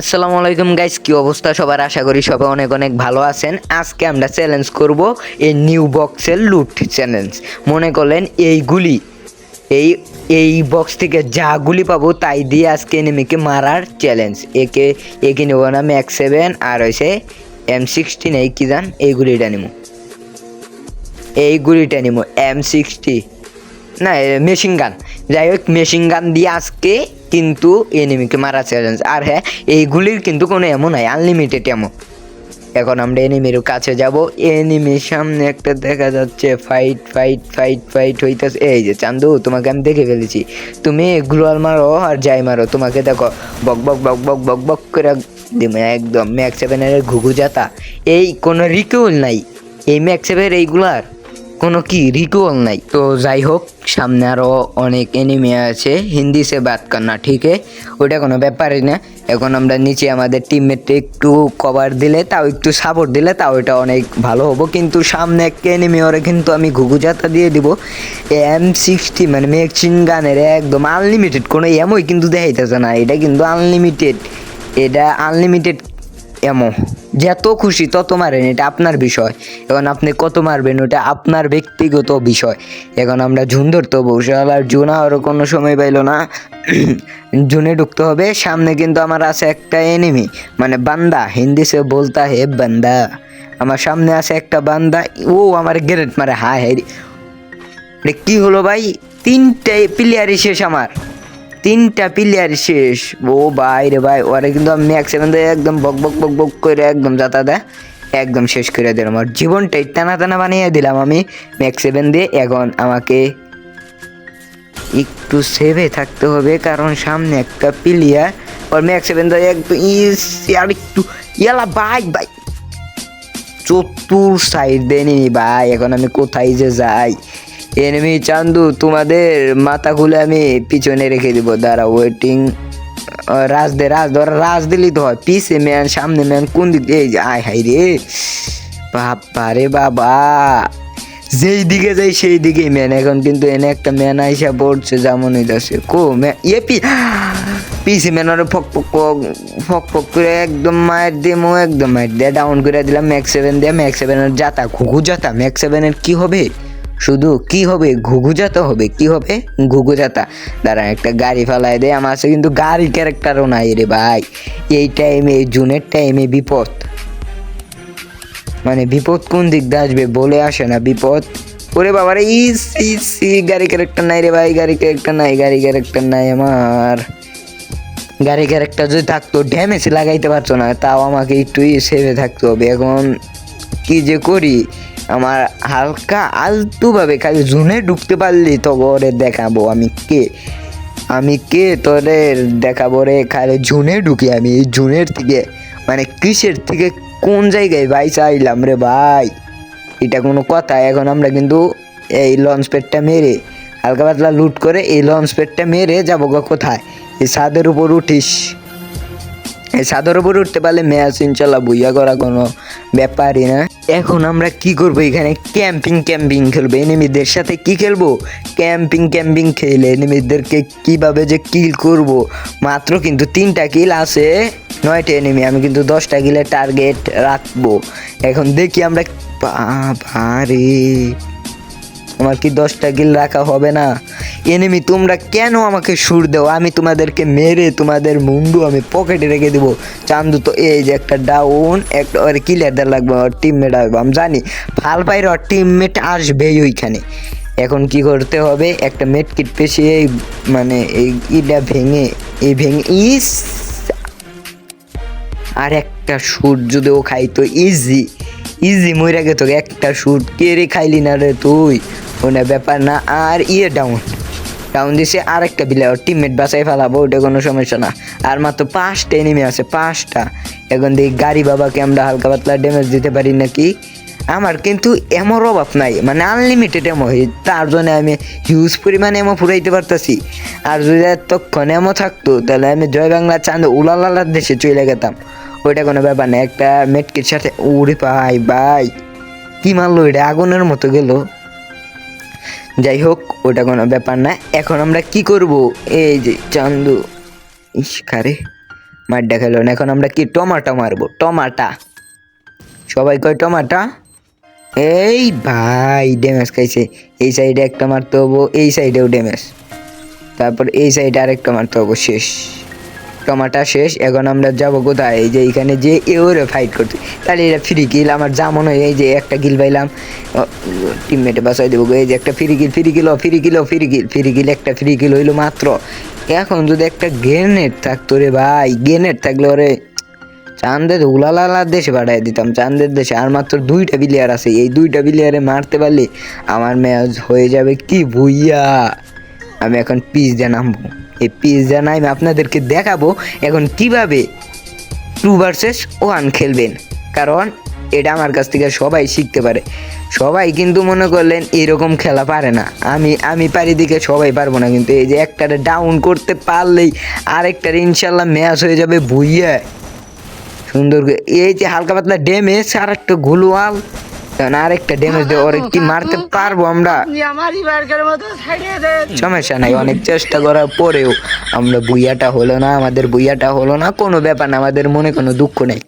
আসসালামু আলাইকুম গাইস, কি অবস্থা সবার? আশা করি সবাই অনেক অনেক ভালো আছেন। আজকে আমরা চ্যালেঞ্জ করব এই নিউ বক্সের লুট চ্যালেঞ্জ মনে করলেন এইগুলি এই এই বক্স থেকে যা গুলি পাবো তাই দিয়ে আজকে এনিমিকে মারার চ্যালেঞ্জ একে একে নেব না ম্যাক্স সেভেন আর হয়েছে এম সিক্সটিন এই কি জান? এই গুলিটা নিবো এই গুলিটা নিবো এম সিক্সটি না মেশিন গান যাই হোক মেশিন গান দিয়ে আজকে কিন্তু এনিমিকে মারা চ্যালেঞ্জ আর হ্যাঁ এইগুলির কিন্তু কোনো এমন নাই আনলিমিটেড এমন এখন আমরা এনিমির কাছে যাব এনিমির সামনে একটা দেখা যাচ্ছে ফাইট ফাইট ফাইট ফাইট হইতেছে। এই যে চান্দু, তোমাকে আমি দেখে ফেলেছি। তুমি গ্লোয়াল মারো আর যাই মারো, তোমাকে দেখো, বক বক বক বক বক বক করে দিমে একদম ম্যাক্স সেভেনের ঘুঘু জাতা এই কোনো রিকুল নাই। এই ম্যাক্স সেভেন এইগুলার। কোনো কি রিকুয়াল নাই। তো যাই হোক, সামনে আরও অনেক এনিমি আছে। হিন্দি সে বাত করনা ঠিক ওটা কোনো ব্যাপারই না। এখন আমরা নিচে আমাদের টিমমেটকে একটু কভার দিলে, তাও একটু সাপোর্ট দিলে, তাও এটা অনেক ভালো হব। কিন্তু সামনে একটা এনিমি ওরে কিন্তু আমি ঘুঘুজাতা দিয়ে দিব। এম সিক্সটি মানে মেক্সিন গানের একদম আনলিমিটেড কোনো এমই কিন্তু দেখাইতেছে না। এটা কিন্তু আনলিমিটেড এটা আনলিমিটেড এমো যত খুশি তত মারেন, এটা আপনার বিষয়। এখন আপনি কত মারবেন, ওটা আপনার ব্যক্তিগত বিষয়। এখন আমরা ঝুন ধরতে হব আর জুনা আরও কোনো সময় পাইলো না। জুনে ঢুকতে হবে, সামনে কিন্তু আমার আছে একটা এনিমি মানে বান্দা। হিন্দি সে বলতা হে বান্দা। আমার সামনে আছে একটা বান্দা, ও আমার গ্রেট মারে, হায় হায়। এটা কি হলো ভাই? তিনটে প্লেয়ারই শেষ আমার। তিনটা প্লেয়ার শেষ। ও ভাই রে ভাই, ওরা কিন্তু আমি ম্যাক্স সেভেন দিয়ে একদম বক বক বক বক করে একদম যাতা দেয়, একদম শেষ করে দিলাম। আমার জীবনটাই টানা টানা বানিয়ে দিলাম আমি। ম্যাক্স সেভেন দিয়ে এখন আমাকে একটু সেভে থাকতে হবে, কারণ সামনে একটা প্লেয়ার ওর ম্যাক্স সেভেন দিয়ে একদম আর একটু, ইয়ালা ভাই ভাই। চতুর সাইড দেনি ভাই, এখন আমি কোথায় যে যাই? এনিমি চান্দু, তোমাদের মাথা খুলে আমি পিছনে রেখে দিব। দাঁড়া ওয়েটিং রাজ দে, রাজ, ধর, রাজ দিলি তো হয়। পিছে ম্যান সামনে ম্যান কোন দিক এই আয় হাই রে। বাবা রে বাবা। যেই দিকে যাই, সেই দিকেই ম্যান এখন কিন্তু এনে একটা ম্যান আইসা পড়ছে, যেমন হইতাছে। কো ম্যান ইয়ে পি পিসি ম্যানের ফক ফক ফক ফক ফক করে একদম মায়ের দিয়ে মো, একদম মায়ের দিয়ে ডাউন করে দিলাম ম্যাক্স সেভেন দিয়ে ম্যাক্স সেভেনের জাতা ঘুঘু জাতা ম্যাক্স সেভেনের কি হবে? শুধু কি হবে? ঘুঘু জাতা হবে? কি হবে? ঘুঘুজাতা। দাঁড়া একটা গাড়ি ফেলায় দেয় আমার কাছে কিন্তু গাড়ি ক্যারেক্টারও নাই রে ভাই। এই টাইমে জুনের টাইমে বিপদ। মানে বিপদ কোন দিক দিয়ে আসবে বলে আসে না বিপদ। ওরে বাবারে ইস ইস ই, গাড়ি ক্যারেক্টার নাই রে ভাই গাড়ি ক্যারেক্টার নাই গাড়ি ক্যারেক্টার নাই আমার। গাড়ি ক্যারেক্টার যদি থাকতো ড্যামেজ লাগাইতে পারতো না তাও আমাকে একটু সেভে থাকতে হবে। এখন কি যে করি? আমার হালকা আলতুভাবে খালি জুনে ঢুকতে পারলি তো ওরে দেখাবো আমি কে। আমি কে তোরে দেখাবো রে? খালি জুনে ঢুকি আমি। এই জুনের থেকে মানে কিসের থেকে কোন জায়গায় ভাই চাইলাম রে ভাই? এটা কোনো কথা। এখন আমরা কিন্তু এই লঞ্চ প্যাডটা মেরে, হালকা পাতলা লুট করে এই লঞ্চ প্যাডটা মেরে যাব গো কোথায়? এই ছাদের উপর উঠিস। ছাদের উপর উঠতে পারলে ম্যাচ ইনশাল্লাহ বুইয়া করা কোনো ব্যাপারই না। এখন আমরা কি করব এখানে? ক্যাম্পিং ক্যাম্পিং খেলব। এনিমিদের সাথে কি খেলব? ক্যাম্পিং ক্যাম্পিং খেলে এনিমিদেরকে কীভাবে যে কিল করব? মাত্র কিন্তু তিনটা কিল আছে। নয়টা এনিমি আমি কিন্তু দশটা কিলে টার্গেট রাখব। এখন দেখি আমরা বাবারে। আমার কি দশটা গিল রাখা হবে না? এনিমি তোমরা কেন আমাকে সুর দেও? আমি তোমাদেরকে মেরে, তোমাদের মুন্ডু আমি পকেটে রেখে দেবো। চান্দু তো এই যে একটা ডাউন একটা ওর কিলার দেওয়া লাগবে, ওর টিমমেট আসবে। আমি জানি ফাল পাইর ওর টিমমেট আসবেই ওইখানে। এখন কি করতে হবে? একটা মেট কিট পেশিয়ে মানে এই ইটা ভেঙে, এই ভেঙে, ইস! আর একটা সুর যদি ও খাইতো ইজি ইজি মইরা গেত। একটা শুট কে রে খাইলি না রে তুই? ওনা ব্যাপার না, আর ইয়ে ডাউন ডাউন দিছে আর একটা বিলে টিমমেট বাসায় ফেলাবো ওটা কোনো সমস্যা না। আর মাত্র পাঁচটা এনিমি আছে, পাঁচটা। এখন দেখি গাড়ি বাবাকে আমরা হালকা পাতলা ড্যামেজ দিতে পারি নাকি? আমার কিন্তু এমর অভাব নাই মানে আনলিমিটেড এমো তার জন্য আমি হিউজ পরিমাণে এমো ফুরাইতে পারতাছি। আর যদি এতক্ষণ এমো থাকতো, তাহলে আমি জয় বাংলা চাঁদ উলালালার দেশে চলে গেতাম। ওইটা কোনো ব্যাপার না, একটা মেটকির সাথে উড়ে পাই ভাই। কি মারলো এটা? আগুনের মতো গেল। যাই হোক ওটা কোনো ব্যাপার না। এখন আমরা কি করব? এই যে চান্দু। ইস, কারে? মারটা খেলো না। এখন আমরা কি টমাটা মারবো? টমাটা। সবাই কয় টমাটা? এই ভাই, ড্যামেজ খাইছে। এই সাইডে একটা মারতে হব, এই সাইডেও ড্যামেজ। তারপর এই সাইডে আরেকটা মারতে হব, শেষ। টমাটা শেষ, এখন আমরা যাব কোথায়? যে এখানে যে এওরে ফাইট করতে। তাহলে এটা ফ্রি কিল আমার যা মনে হয়, এই যে একটা কিল পাইলাম। টিমমেটে বাসায় দেবো এই যে একটা free kick free kick free kick free kick free kick একটা ফ্রি কিল হইল মাত্র। এখন যদি একটা গ্রেনেড থাকতো রে ভাই গ্রেনেড থাকলে ওরে চান্দের উলালালা দেশে পাঠাই দিতাম চান্দের দেশে। আর মাত্র দুইটা বিলিয়ার আছে, এই দুইটা বিলিয়ারে মারতে পারলে আমার ম্যাচ হয়ে যাবে কি ভুইয়া? আমি এখন পিস দিয়ে নামবো। এই পিজা নামে আপনাদেরকে দেখাবো এখন কীভাবে টু ভার্সেস ওয়ান খেলবেন। কারণ এটা আমার কাছ থেকে সবাই শিখতে পারে। সবাই কিন্তু মনে করলেন এরকম খেলা পারে না। আমি আমি পারি দিকে সবাই পারব না, কিন্তু এই যে একটারে ডাউন করতে পারলেই আরেকটার ইনশাল্লাহ ম্যাচ হয়ে যাবে ভুইয়া। সুন্দর এই যে হালকা পাতলা ড্যামেজ আর একটা ঘুলওয়াল তখন আরেকটা ড্যামেজ দিয়ে ওরে কি মারতে পারব আমরা? সমস্যা নাই অনেক চেষ্টা করার পরেও আমরা বুইয়াটা হলো না আমাদের বুইয়াটা হলো না কোনো ব্যাপার না আমাদের মনে কোনো দুঃখ নেই।